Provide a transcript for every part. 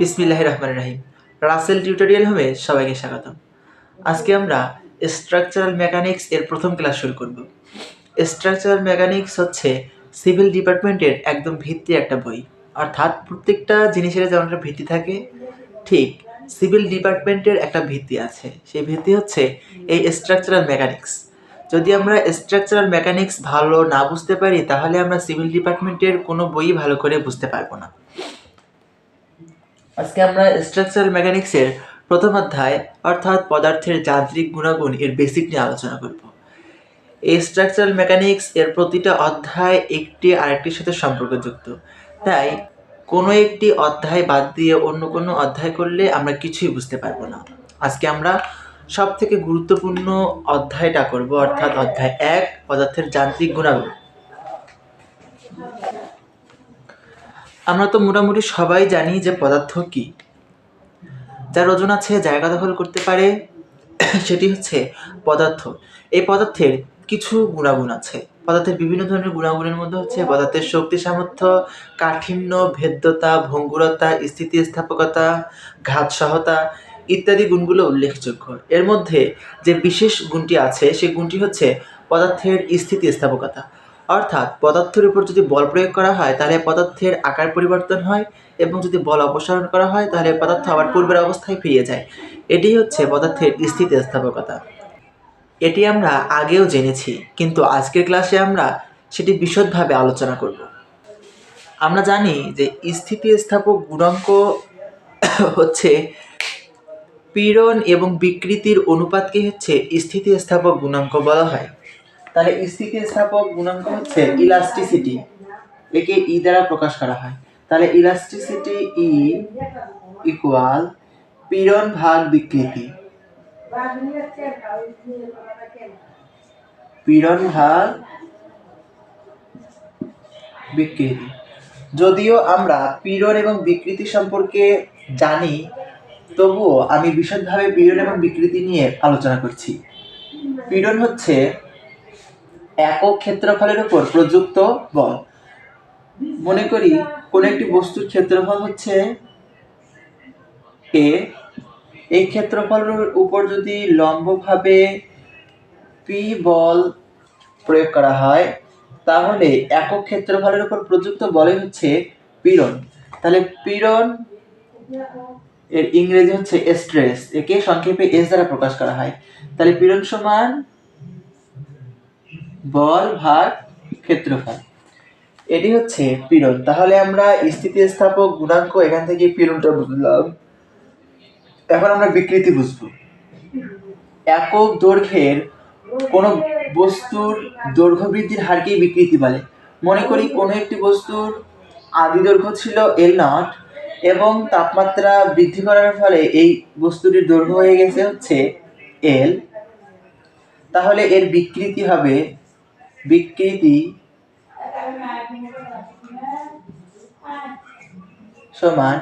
বিসমিল্লাহ রহমান রাহিম। রাসেল টিউটোরিয়াল হোমে সবাইকে স্বাগতম। আজকে আমরা স্ট্রাকচারাল মেকানিক্স এর প্রথম ক্লাস শুরু করব। স্ট্রাকচারাল মেকানিক্স হচ্ছে সিভিল ডিপার্টমেন্টের একদম ভিত্তি একটা বই। অর্থাৎ প্রত্যেকটা জিনিসের যেমন একটা ভিত্তি থাকে, ঠিক সিভিল ডিপার্টমেন্টের একটা ভিত্তি আছে। সেই ভিত্তি হচ্ছে এই স্ট্রাকচারাল মেকানিক্স যদি আমরা স্ট্রাকচারাল মেকানিক্স ভালো না বুঝতে পারি, তাহলে আমরা সিভিল ডিপার্টমেন্টের কোনো বই ভালো করে বুঝতে পারব না। আজকে আমরা স্ট্রাকচারাল মেকানিক্সের প্রথম অধ্যায়, অর্থাৎ পদার্থের যান্ত্রিক গুণাগুণ এর বেসিক নিয়ে আলোচনা করব। এই স্ট্রাকচারাল মেকানিক্স এর প্রতিটা অধ্যায় একটি আরেকটির সাথে সম্পর্কযুক্ত। তাই কোনো একটি অধ্যায় বাদ দিয়ে অন্য কোনো অধ্যায় করলে আমরা কিছুই বুঝতে পারব না। আজকে আমরা সব থেকে গুরুত্বপূর্ণ অধ্যায়টা করব, অর্থাৎ অধ্যায় এক, পদার্থের যান্ত্রিক গুণাগুণ। আমরা তো মোটামুটি সবাই জানি যে পদার্থ কি। যার ওজন আছে, জায়গা দখল করতে পারে, সেটি হচ্ছে পদার্থ। এই পদার্থের কিছু গুণাগুণ আছে। পদার্থের বিভিন্ন ধরনের গুণাগুণের মধ্যে হচ্ছে পদার্থের শক্তি সামর্থ্য, কাঠিন্য, ভেদ্যতা, ভঙ্গুরতা, স্থিতিস্থাপকতা, ঘাত সহতা ইত্যাদি গুণগুলো উল্লেখযোগ্য। এর মধ্যে যে বিশেষ গুণটি আছে সেই গুণটি হচ্ছে পদার্থের স্থিতিস্থাপকতা। অর্থাৎ পদার্থের উপর যদি বল প্রয়োগ করা হয়, তাহলে পদার্থের আকার পরিবর্তন হয় এবং যদি বল অপসারণ করা হয়, তাহলে পদার্থ আবার পূর্বের অবস্থায় ফিরে যায়। এটি হচ্ছে পদার্থের স্থিতিস্থাপকতা। এটি আমরা আগেও জেনেছি, কিন্তু আজকের ক্লাসে আমরা সেটি বিশদভাবে আলোচনা করব। আমরা জানি যে স্থিতিস্থাপক গুণাঙ্ক হচ্ছে পীড়ন এবং বিকৃতির অনুপাতকে হচ্ছে স্থিতিস্থাপক গুণাঙ্ক বলা হয়। তাহলে স্থিতিস্থাপক গুণাঙ্ক হচ্ছে ইলাস্টিসিটি একে ই দ্বারা প্রকাশ করা হয়। তাহলে ইলাস্টিসিটি ই ইকুয়াল পীড়ন ভাগ বিকৃতি। পীড়ন ভাগ বিকৃতি। যদিও আমরা পীড়ন এবং বিকৃতি সম্পর্কে জানি, তবুও আমি বিশদভাবে পীড়ন এবং বিকৃতি নিয়ে আলোচনা করছি। পীড়ন হচ্ছে একক ক্ষেত্রফলের উপর প্রযুক্ত বল। মনে করি কোন একটি বস্তুর ক্ষেত্রফল হচ্ছে এ এই ক্ষেত্রফলের উপর যদি লম্বভাবে পি বল প্রয়োগ করা হয়, তাহলে একক ক্ষেত্রফলের উপর প্রযুক্ত বলে হচ্ছে পীড়ন। তাহলে পীড়ন এর ইংরেজি হচ্ছে স্ট্রেস একে সংক্ষেপে এস দ্বারা প্রকাশ করা হয়। তাহলে পীড়ন সমান বল ভাগ ক্ষেত্রফল। এটি হচ্ছে পীড়ন। তাহলে আমরা স্থিতিস্থাপক গুণাঙ্ক এখান থেকে পীড়নটা বুঝলাম। এখন আমরা বিকৃতি বুঝব। একক দৈর্ঘ্যের কোন বস্তুর দৈর্ঘ্য বৃদ্ধির হারকেই বিকৃতি বলে? মনে করি কোনো একটি বস্তুর আদি দৈর্ঘ্য ছিল এল নট এবং তাপমাত্রা বৃদ্ধি করার ফলে এই বস্তুটির দৈর্ঘ্য হয়ে গেছে হচ্ছে এল তাহলে এর বিকৃতি হবে বিকৃতি। সমান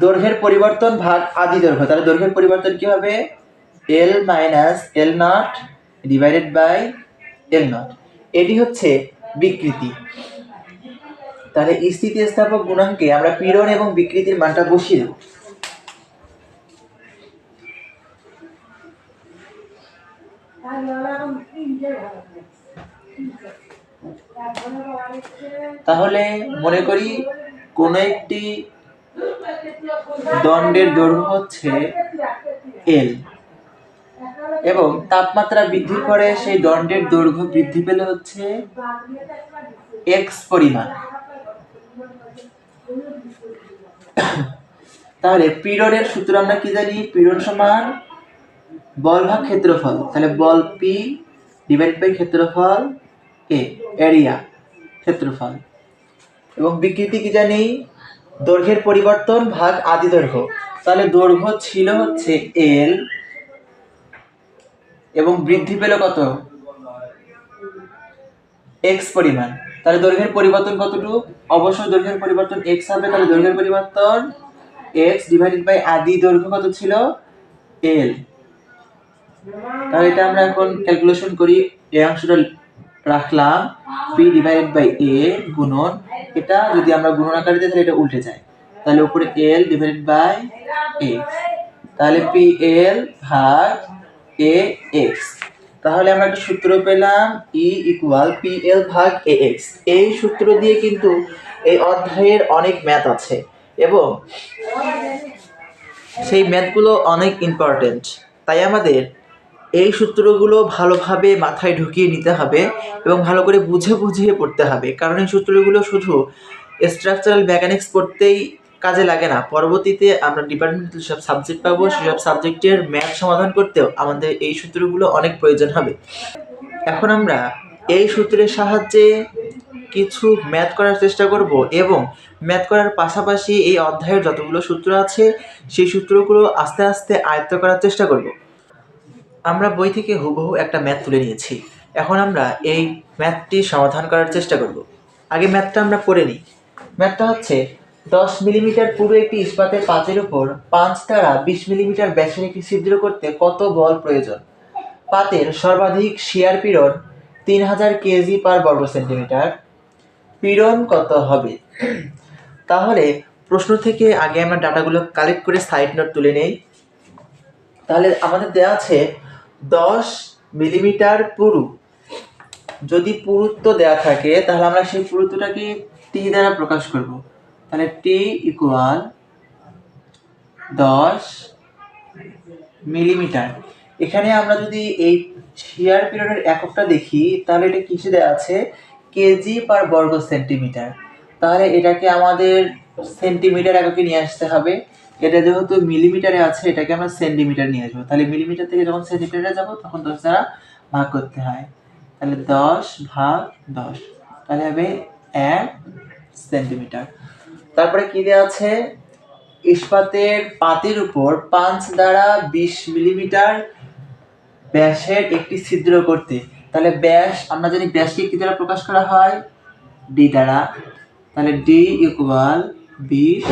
দৈর্ঘ্যের পরিবর্তন ভাগ আদি দৈর্ঘ্য। তাহলে দৈর্ঘ্যের পরিবর্তন কি হবে? L minus L not divided by L not এটি হচ্ছে বিকৃতি। তাহলে স্থিতিস্থাপক গুণাঙ্কে আমরা পীড়ন এবং বিকৃতির মানটা বসিয়ে দেব। তাহলে মনে করি কোন একটি দণ্ডের দৈর্ঘ্য হচ্ছে এল এবং তাপমাত্রা বৃদ্ধি করে সেই দণ্ডের দৈর্ঘ্য বৃদ্ধি পেলে হচ্ছে এক্স পরিমাণ। তাহলে পীড়নের সূত্র আমরা কি জানি? পীড়ন সমান বল ভাগ ক্ষেত্রফল। তাহলে বল পি ডিভাইড বাই ক্ষেত্রফল এ, এরিয়া, ক্ষেত্রফল। এবং বিকৃতি কি জানি? দৈর্ঘ্যের পরিবর্তন ভাগ আদি দৈর্ঘ্য। তাহলে দৈর্ঘ্য ছিল হচ্ছে এল এবং বৃদ্ধি পেল কত? এক্স পরিমাণ। তাহলে দৈর্ঘ্যের পরিবর্তন কতটুকু? অবশ্যই দৈর্ঘ্যের পরিবর্তন এক্স হবে, তাহলে দৈর্ঘ্যের পরিবর্তন এক্স ডিভাইডেড বাই আদি দৈর্ঘ্য কত ছিল? এল তাহলে এটা আমরা এখন ক্যালকুলেশন করি, এই অংশটা রাখলাম পি ডিভাইডেড বাই এ গুণন, এটা যদি আমরা গুণন আকারে দিই, তাহলে এটা উল্টে যায়। তাহলে উপরে এল ডিভাইডেড বাই এক্স তাহলে পি এল ভাগ এ এক্স তাহলে আমরা একটা সূত্র পেলাম ই ইকুয়াল পি এল ভাগ এ এক্স এই সূত্র দিয়ে কিন্তু এই অধ্যায়ের অনেক ম্যাথ আছে এবং সেই ম্যাথগুলো অনেক ইম্পর্টেন্ট তাই আমাদের এই সূত্রগুলো ভালোভাবে মাথায় ঢুকিয়ে নিতে হবে এবং ভালো করে বুঝে বুঝিয়ে পড়তে হবে। কারণ এই সূত্রগুলো শুধু স্ট্রাকচারাল মেকানিক্স পড়তেই কাজে লাগে না। পরবর্তীতে আমরা ডিপার্টমেন্টাল যেসব সাবজেক্ট পাবো সেসব সাবজেক্টের ম্যাথ সমাধান করতেও আমাদের এই সূত্রগুলো অনেক প্রয়োজন হবে। এখন আমরা এই সূত্রের সাহায্যে কিছু ম্যাথ করার চেষ্টা করব এবং ম্যাথ করার পাশাপাশি এই অধ্যায়ের যতগুলো সূত্র আছে, সেই সূত্রগুলো আস্তে আস্তে আয়ত্ত করার চেষ্টা করব। আমরা বই থেকে হুবহু একটা ম্যাথ তুলে নিয়েছি। এখন আমরা এই ম্যাথটি সমাধান করার চেষ্টা করব। আগে ম্যাথটা আমরা পড়ে নিই। ম্যাথটা হচ্ছে, দশ মিলিমিটার পুরো একটি ইস্পাতের পাতের উপর পাঁচ দ্বারা বিশ মিলিমিটার ব্যাসের একটি ছিদ্র করতে কত বল প্রয়োজন? পাতের সর্বাধিক শিয়ার পীড়ন তিন হাজার কেজি পার বর্গ সেন্টিমিটার। পীড়ন কত হবে? তাহলে প্রশ্ন থেকে আগে আমরা ডাটাগুলো কালেক্ট করে সাইড নোট তুলে নেই। তাহলে আমাদের দেওয়া আছে দশ মিলিমিটার পুরু। যদি পুরুত্ব দেওয়া থাকে, তাহলে আমরা সেই পুরুত্বটাকে টি দ্বারা প্রকাশ করব। তাহলে টি ইকুয়াল দশ মিলিমিটার। এখানে আমরা যদি এই শিয়ার পিরিয়ডের এককটা দেখি, তাহলে এটা কিসে দেওয়া আছে? কেজি পার বর্গ সেন্টিমিটার তাহলে এটাকে আমাদের সেন্টিমিটার এককে নিয়ে আসতে হবে। এটা যেহেতু মিলিমিটারে আছে, এটাকে আমরা সেন্টিমিটার নিয়ে আসব। তাহলে মিলিমিটার থেকে যখন সেন্টিমিটারে যাব, তখন দশ দ্বারা ভাগ করতে হয়। তাহলে দশ ভাগ দশ, তাহলে হবে এক সেন্টিমিটার। তারপরে কি দেওয়া আছে? ইস্পাতের পাতের উপর পাঁচ দ্বারা বিশ মিলিমিটার ব্যাসের একটি ছিদ্র করতে। তাহলে ব্যাস, আমরা যদি ব্যাসকে কী দ্বারা প্রকাশ করা হয়? ডি দ্বারা। তাহলে ডি ইকুয়াল বিশ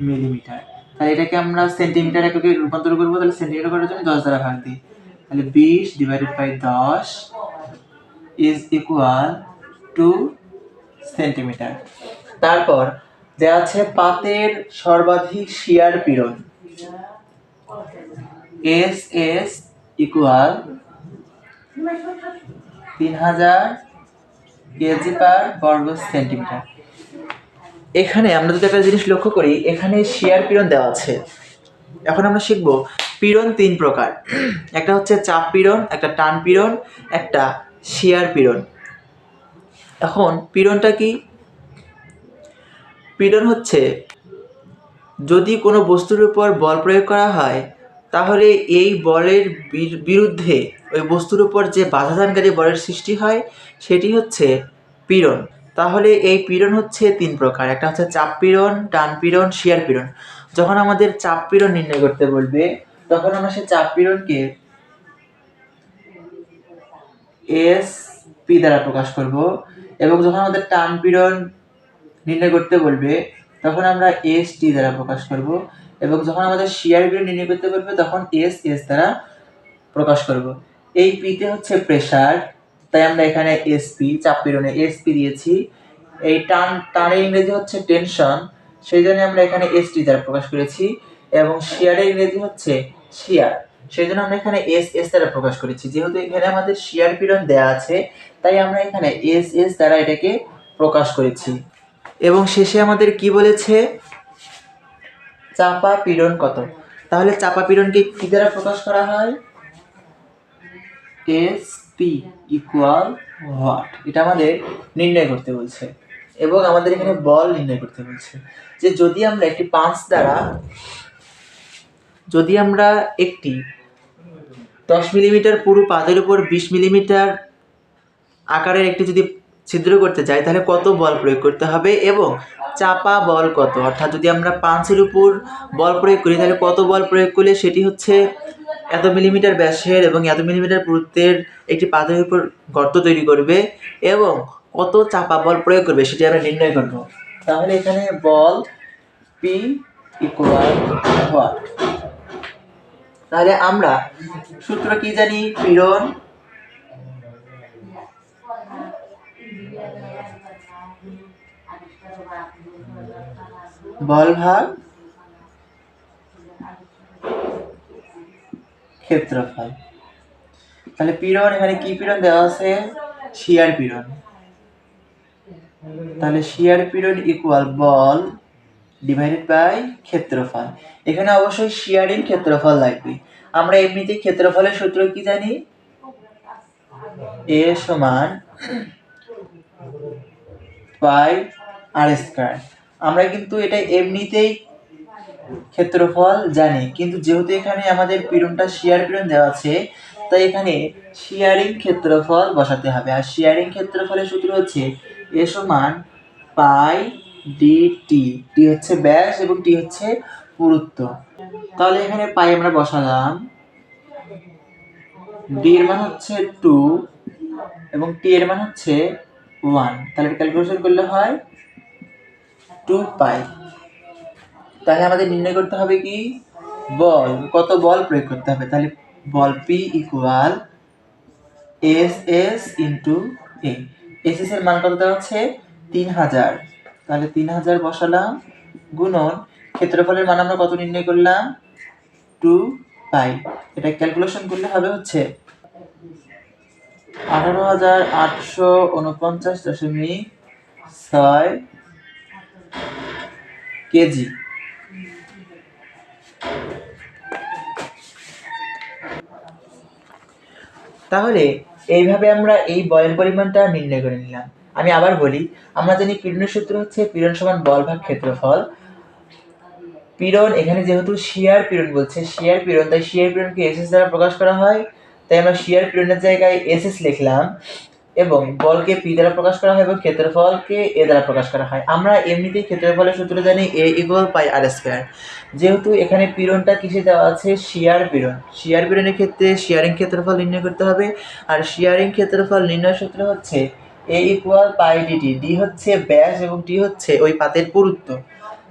মিলিমিটার। তাহলে এটাকে আমরা সেন্টিমিটার এককে রূপান্তর করব, তাহলে সেন্টিমিটার করার জন্য দশ দ্বারা ভাগ দিই। তাহলে বিশ ডিভাইডেড বাই দশ ইজ ইকুয়াল টু সেন্টিমিটার তারপর দেওয়া আছে পাতের সর্বাধিক শিয়ার পীড়ন। এস এস ইকুয়াল তিন হাজার কেজি পার বর্গ সেন্টিমিটার এখানে আমরা যদি একটা জিনিস লক্ষ্য করি, এখানে শিয়ার পীড়ন দেওয়া আছে। এখন আমরা শিখব পীড়ন তিন প্রকার। একটা হচ্ছে চাপ পীড়ন, একটা টান পীড়ন, একটা শিয়ার পীড়ন। এখন পীড়নটা কি? পীড়ন হচ্ছে যদি কোনো বস্তুর উপর বল প্রয়োগ করা হয়, তাহলে এই বলের বিরুদ্ধে ওই বস্তুর উপর যে বাধাদানকারী বলের সৃষ্টি হয়, সেটি হচ্ছে পীড়ন। তাহলে এই পীড়ন হচ্ছে তিন প্রকার। একটা হচ্ছে চাপ পীড়ন, টান পীড়ন শিয়ার পীড়ন। যখন আমাদের চাপ পীড়ন নির্ণয় করতে বলবে, তখন আমরা সেই চাপ পীড়নকে এস পি দ্বারা প্রকাশ করব এবং যখন আমাদের টান পীড়ন নির্ণয় করতে বলবে, তখন আমরা এস টি দ্বারা প্রকাশ করব এবং যখন আমাদের শিয়ার পীড়ন নির্ণয় করতে বলবে, তখন এস এস দ্বারা প্রকাশ করব। এই পিতে হচ্ছে প্রেসার তাই আমরা এখানে এসপি চাপ পীড়নে এসপি দিয়েছি। এই টান, টানের ইংরেজি হচ্ছে টেনশন সেই জন্য আমরা এখানে এসটি দ্বারা প্রকাশ করেছি এবং শিয়ারের ইংরেজি হচ্ছে শিয়ার সেই জন্য আমরা এখানে এস এস দ্বারা প্রকাশ করেছি। যেহেতু এখানে আমাদের শিয়ার পীড়ন দেওয়া আছে, তাই আমরা এখানে এস এস দ্বারা এটাকে প্রকাশ করেছি। এবং শেষে আমাদের কি বলেছে? চাপা পীড়ন কত? তাহলে চাপা পীড়নকে কি দ্বারা প্রকাশ করা হয়? এস পি ইকুয়াল হোয়াট এটা আমাদের নির্ণয় করতে বলছে। এবং আমাদের এখানে বল নির্ণয় করতে বলছে। যে যদি আমরা একটি পাঁচ দ্বারা, যদি আমরা একটি দশ মিলিমিটার পুরো পাদের উপর বিশ মিলিমিটার আকারের একটি যদি ছিদ্র করতে চাই তাহলে কত বল প্রয়োগ করতে হবে এবং চাপা বল কত? অর্থাৎ যদি আমরা পাঁচের উপর বল প্রয়োগ করি, তাহলে কত বল প্রয়োগ করলে সেটি হচ্ছে এত মিলিমিটার ব্যাসের এবং এত মিলিমিটার পুরুত্বের একটি পাতের উপর গর্ত তৈরি করবে এবং কত চাপা বল প্রয়োগ করবে সেটি আমরা নির্ণয় করব। তাহলে এখানে বল পি ইকুয়াল হোয়াট তাহলে আমরা সূত্র কি জানি? পীড়ন বল ভাগ। ক্ষেত্রফল। তাহলে পীড়ন এখানে কি পীড়ন দেওয়া আছে? শিয়ার পীড়ন। তাহলে শিয়ার পীড়ন ইকুয়াল বল ডিভাইডেড বাই ক্ষেত্রফল। এখানে অবশ্যই শিয়ারিং ক্ষেত্রফল লাগবে। আমরা এমনিতে ক্ষেত্রফলের সূত্র কি জানি? এ সমান পাই আর স্কয়ার। আমরা কিন্তু এটা এমনিতেই ক্ষেত্রফল জানি। কিন্তু যেহেতু এখানে আমাদের পীড়নটা শিয়ার পীড়ন দেওয়া আছে, তাই এখানে শিয়ারিং ক্ষেত্রফল বসাতে হবে। আর শিয়ারিং ক্ষেত্রফলের সূত্র হচ্ছে এ সমান পাই ডি টি টি হচ্ছে ব্যাস এবং টি হচ্ছে পুরুত্ব। তাহলে এখানে পাই আমরা বসালাম। ডি এর মান হচ্ছে টু এবং টি এর মান হচ্ছে ওয়ান তাহলে ক্যালকুলেশন করলে হয় টু পাই। তাহলে আমাদের নির্ণয় করতে হবে কি? বল। কত বল প্রয়োগ করতে হবে? তাহলে বল P equal S S into A S S এর মান কত দেওয়া হচ্ছে তিন হাজার। তাহলে তিন হাজার বসালাম গুণন। ক্ষেত্রফলের মান আমরা কত নির্ণয় করলাম? Two pi. এটা ক্যালকুলেশন করলে হবে হচ্ছে আঠারো হাজার আটশো উনপঞ্চাশ দশমিক ছয় কেজি। তাহলে এইভাবে আমরা এই বলের পরিমাণটা নির্ণয় করে নিলাম। আমি আবার বলি, আমরা জানি পীড়নের সূত্র হচ্ছে পীড়ন সমান বল ভাগ ক্ষেত্রফল। পীড়ন এখানে যেহেতু শিয়ার পীড়ন বলছে, শিয়ার পীড়ন, তাই শিয়ার পীড়নকে এস এস দ্বারা প্রকাশ করা হয়। তাই আমরা শিয়ার পীড়নের জায়গায় এস এস লিখলাম। এবং বলকে পি দ্বারা প্রকাশ করা হয় এবং ক্ষেত্রফলকে এ দ্বারা প্রকাশ করা হয়। আমরা এমনিতেই ক্ষেত্রফলের সূত্র জানি এ ইকুয়াল পাই আর স্কোয়ার যেহেতু এখানে পীড়নটা কিসে দেওয়া আছে? শিয়ার পীড়ন। শিয়ার পীড়নের ক্ষেত্রে শিয়ারিং ক্ষেত্রফল নির্ণয় করতে হবে। আর শিয়ারিং ক্ষেত্রফল নির্ণয় সূত্র হচ্ছে A equal pi DT D হচ্ছে ব্যাস এবং টি হচ্ছে ওই পাতের পুরুত্ব।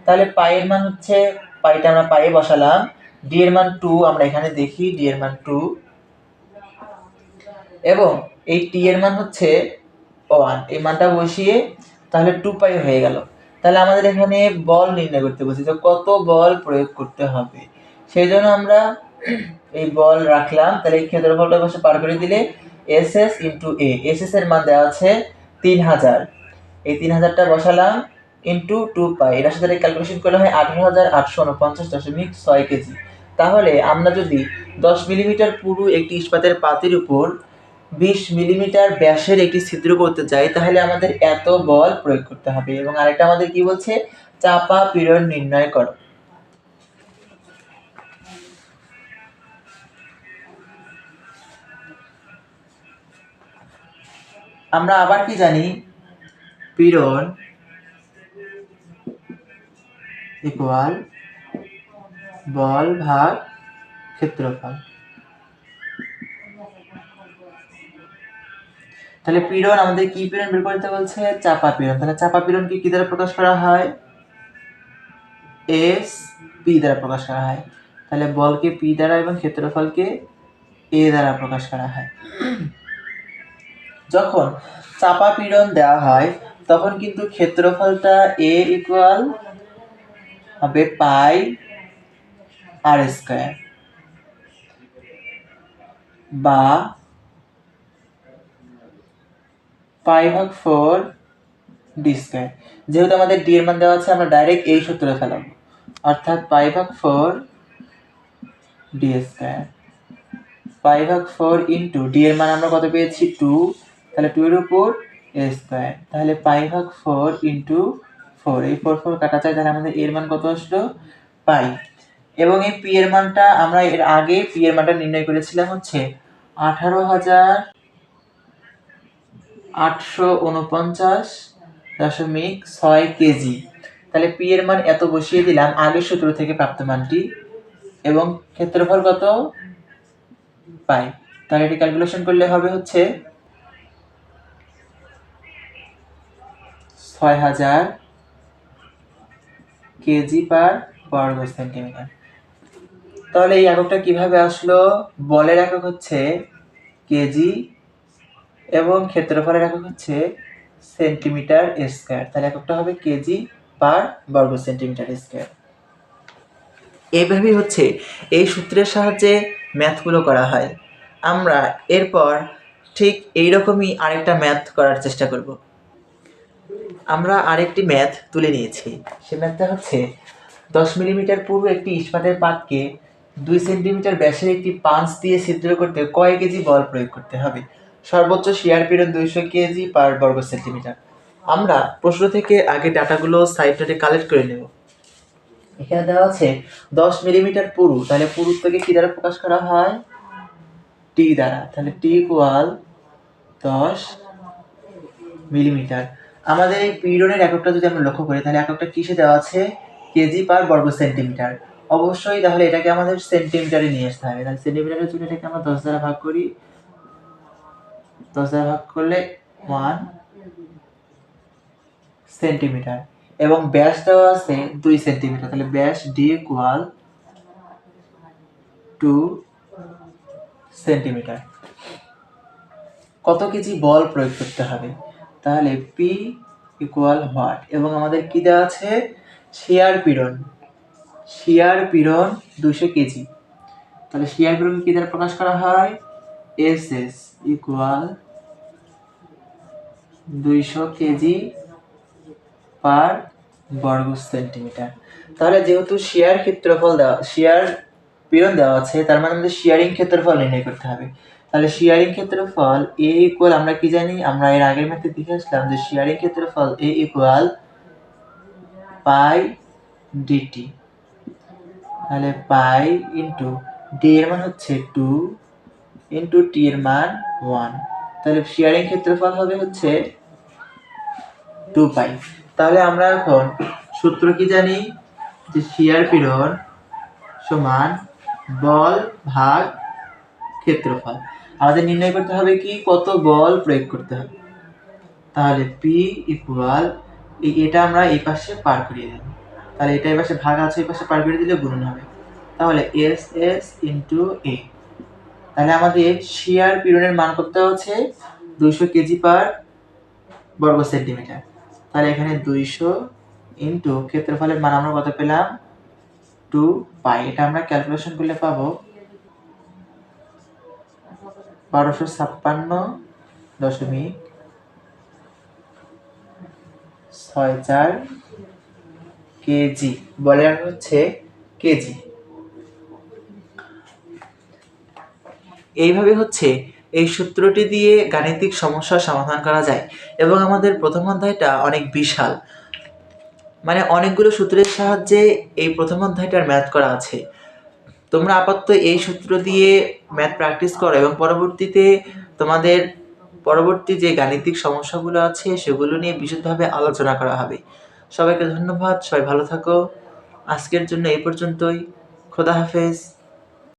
তাহলে পাইয়ের মান হচ্ছে, পাইটা আমরা পায়ে বসালাম। ডি এর মান টু আমরা এখানে দেখি ডি এর মান টু এবং এই টি এর মান হচ্ছে ওয়ান এই মানটা বসিয়ে তাহলে টু পাই হয়ে গেল। তাহলে আমাদের এখানে বল নির্ণয় করতে বলছি তো কত বল প্রয়োগ করতে হবে। সেই জন্য আমরা এই বল রাখলাম। তাহলে এই ক্ষেত্রফলটা বসে পার করে দিলে S S into A S S এর মান দেওয়া আছে তিন হাজার এই তিন হাজারটা বসালাম ইন্টু টু পাই এটার সাথে ক্যালকুলেশন করলে হয় আঠারো হাজার আটশো উনপঞ্চাশ দশমিক ছয় কেজি। তাহলে আমরা যদি দশ মিলিমিটার পুরু একটি ইস্পাতের পাতির উপর বিশ মিলিমিটার ব্যাসের একটি ছিদ্র করতে চাই তাহলে আমাদের এত বল প্রয়োগ করতে হবে। এবং আরেকটা আমাদের কি বলছে? চাপা পীড়ন নির্ণয় করো। আমরা আবার কি জানি? পীড়ন ইকুয়াল বল ভাগ ক্ষেত্রফল। তাহলে পীড়ন আমাদের কি পীড়ন বের করতে বলছে? চাপা পীড়ন। তাহলে চাপা পীড়নকে কি দ্বারা প্রকাশ করা হয়? এস পি দ্বারা প্রকাশ করা হয়। তাহলে বলকে পি দ্বারা এবং ক্ষেত্রফলকে এ দ্বারা প্রকাশ করা হয়। যখন চাপা পীড়ন দেওয়া হয়, তখন কিন্তু ক্ষেত্রফলটা এ ইকুয়াল হবে পাই আর স্কোয়ার বা পাই ভাগ ফোর ডি স্কোয়ার। যেহেতু আমাদের ডি এর মান দেওয়া আছে, আমরা ডাইরেক্ট এই সূত্রে ফেলাম অর্থাৎ পাই ভাগ ফোর ডি স্কোয়ার। পাই ভাগ ফোর ইন্টু ডি এর মান আমরা কত পেয়েছি? টু। তাহলে টু এর উপর এ স্কোয়ার। তাহলে পাই ভাগ ফোর ইন্টু ফোর। এই ফোর ফোর কাটা চাই তাহলে আমাদের এর মান কত আসলো? পাই। এবং এই পি এর মানটা আমরা এর আগে পি এর মানটা নির্ণয় করেছিলাম হচ্ছে আঠারো হাজার আটশো উনপঞ্চাশ দশমিক ছয় কেজি। তাহলে পি এর মান এত বসিয়ে দিলাম, আগের সূত্র থেকে প্রাপ্ত মানটি। এবং ক্ষেত্রফল কত? পাই। তাহলে এটি ক্যালকুলেশন করলে হবে হচ্ছে ছয় হাজার কেজি পার বর্গ সেন্টিমিটার। তাহলে এই এককটা কীভাবে আসলো? বলের একক হচ্ছে কেজি এবং ক্ষেত্রফলের একক হচ্ছে সেন্টিমিটার স্কোয়ার। তাহলে এককটা হবে কেজি পার বর্গ সেন্টিমিটার স্কোয়ার। এইভাবেই হচ্ছে এই সূত্রের সাহায্যে ম্যাথগুলো করা হয়। আমরা এরপর ঠিক এই রকমই আরেকটা ম্যাথ করার চেষ্টা করব। আমরা আরেকটি ম্যাথ তুলে নিয়েছি। সে ম্যাথটা হচ্ছে দশ মিলিমিটার পূর্ব একটি ইস্পাতের পাতকে দুই সেন্টিমিটার ব্যাসের একটি পাঁচ দিয়ে ছিদ্র করতে কয় কেজি বল প্রয়োগ করতে হবে? সর্বোচ্চ শিয়ার পীড়ন দুইশো কেজি পার বর্গ সেন্টিমিটার। আমরা প্রশ্ন থেকে আগে ডাটাগুলো সাইড কালেক্ট করে নেব। এখানে দেওয়া আছে দশ মিলিমিটার পুরু, তাহলে পুরুত্বকে কি দ্বারা প্রকাশ করা হয়? টি দ্বারা। তাহলে টি ইকুয়াল দশ মিলিমিটার। আমাদের এই পীড়নের এককটা যদি আমরা লক্ষ্য করি, তাহলে এককটা কিসে দেওয়া আছে? কেজি পার বর্গ সেন্টিমিটার। অবশ্যই তাহলে এটাকে আমাদের সেন্টিমিটারে নিয়ে আসতে হবে। তাহলে সেন্টিমিটারের জন্য এটাকে আমরা দশ দ্বারা ভাগ করি। দশ দ্বারা ভাগ করলে ওয়ান সেন্টিমিটার এবং ব্যাস দেওয়া আছে দুই সেন্টিমিটার তাহলে ব্যাস ডি ইকুয়াল টু সেন্টিমিটার কত কেজি বল প্রয়োগ করতে হবে? তাহলে পি ইকুয়াল হোয়াট এবং আমাদের কি দেওয়া আছে? শেয়ার পীড়ন। শেয়ার পীড়ন দুশো কেজি। তাহলে শেয়ার পীড়ন কি দ্বারা প্রকাশ করা হয়? এস এস ইকুয়াল দুইশো কেজি পার বর্গ সেন্টিমিটার তাহলে যেহেতু শেয়ার ক্ষেত্রফল দেওয়া শেয়ার পীড়ন দেওয়া আছে, তার মানে আমাদের শেয়ারিং ক্ষেত্রফল নির্ণয় করতে হবে। তাহলে শেয়ারিং ক্ষেত্রফল এ ইকুয়াল আমরা কি জানি? আমরা এর আগের ম্যাথে দেখে আসলাম যে শেয়ারিং ক্ষেত্রফল এ ইকুয়াল পাই ডিটি তাহলে পাই ইন্টু ডি এর মান হচ্ছে টু ইন্টু টি এর মান ওয়ান তাহলে শেয়ারিং ক্ষেত্রফল হবে হচ্ছে টু পাই তাহলে আমরা এখন সূত্র কি জানি? যে শিয়ার পীড়ন সমান বল ভাগ ক্ষেত্রফল। আমাদের নির্ণয় করতে হবে কি? কত বল প্রয়োগ করতে হবে। তাহলে পি ইকুয়াল এটা আমরা এই পাশে পার করিয়ে দেব। তাহলে এটা এই পাশে ভাগ আছে, এই পাশে পার করে দিলে গুণন হবে। তাহলে এস এস ইন্টু এ তাহলে আমাদের শিয়ার পীড়নের মান করতে হচ্ছে? দুইশো কেজি পার বর্গ সেন্টিমিটার তাহলে এখানে দুইশো ইন্টু ক্ষেত্রফলের মান আমরা কত পেলাম? টু পাই এটা আমরা ক্যালকুলেশন করলে পাবো বারোশো ছাপ্পান্ন দশমিক ছয় চার কেজি। বলে হচ্ছে কেজি। এইভাবে হচ্ছে এই সূত্রটি দিয়ে গাণিতিক সমস্যার সমাধান করা যায় এবং আমাদের প্রথম অধ্যায়টা অনেক বিশাল। মানে অনেকগুলো সূত্রের সাহায্যে এই প্রথম অধ্যায়টার ম্যাথ করা আছে। তোমরা আপাতত এই সূত্র দিয়ে ম্যাথ প্র্যাকটিস করো এবং পরবর্তীতে তোমাদের পরবর্তী যে গাণিতিক সমস্যাগুলো আছে সেগুলো নিয়ে বিশদভাবে আলোচনা করা হবে। সবাইকে ধন্যবাদ, সবাই ভালো থাকো। আজকের জন্য এই পর্যন্তই। খোদা হাফেজ।